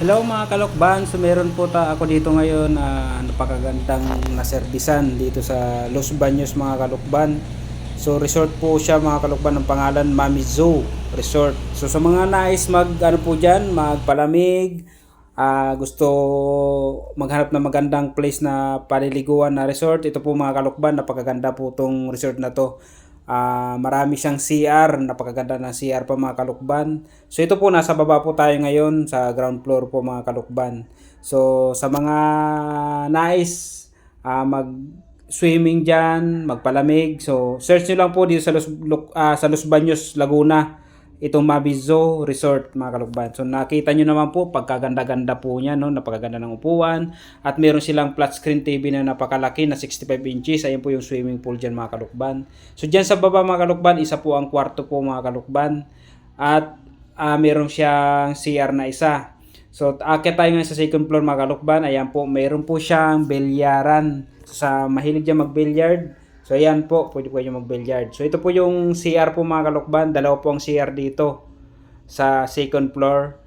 Hello mga kalokban, so meron po ta ako dito ngayon na napakagandang naservisan dito sa Los Baños mga kalokban. So resort po siya mga kalokban ng pangalan Mami Zoo Resort. So sa mga nais mag ano po diyan, magpalamig, ah, gusto maghanap ng magandang place na paliliguan na resort, ito po mga kalokban, napakaganda po tong resort na to. Ah, marami siyang CR, napakaganda ng CR pa mga kalukban. So ito po nasa baba po tayo ngayon sa ground floor po mga kalukban. So sa mga nais ah, mag swimming diyan, magpalamig. So search niyo lang po dito sa Los ah, sa Los Baños, Laguna. Itong Mabizo Resort mga kalukban. So nakita nyo naman po pagkaganda-ganda po niya no, napakaganda ng upuan at meron silang flat screen TV na napakalaki na 65 inches. Ayun po yung swimming pool diyan mga kalukban. So diyan sa baba mga kalukban, isa po ang kwarto po mga kalukban at ah, meron siyang CR na isa. So akit tayo ngayon sa second floor mga kalukban. Ayan po, meron po siyang bilyaran. Sa mahilig dyan mag-billiard, So ayan po, pwede kayo mag-billiard. So ito po yung CR po mga kalukban. Dalawa po ang CR dito sa second floor.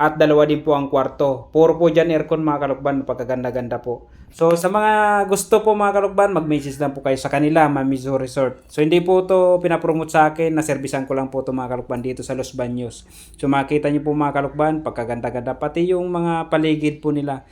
At dalawa din po ang kwarto. Puro po dyan aircon mga kalukban. Pagkaganda-ganda po. So sa mga gusto po mga kalukban, mag-message lang po kayo sa kanila, Mamizo Resort. So hindi po to pinapromote sa akin. Naservisan ko lang po to mga kalukban dito sa Los Baños. So makita niyo po mga kalukban, pagkaganda-ganda. Pati yung mga paligid po nila.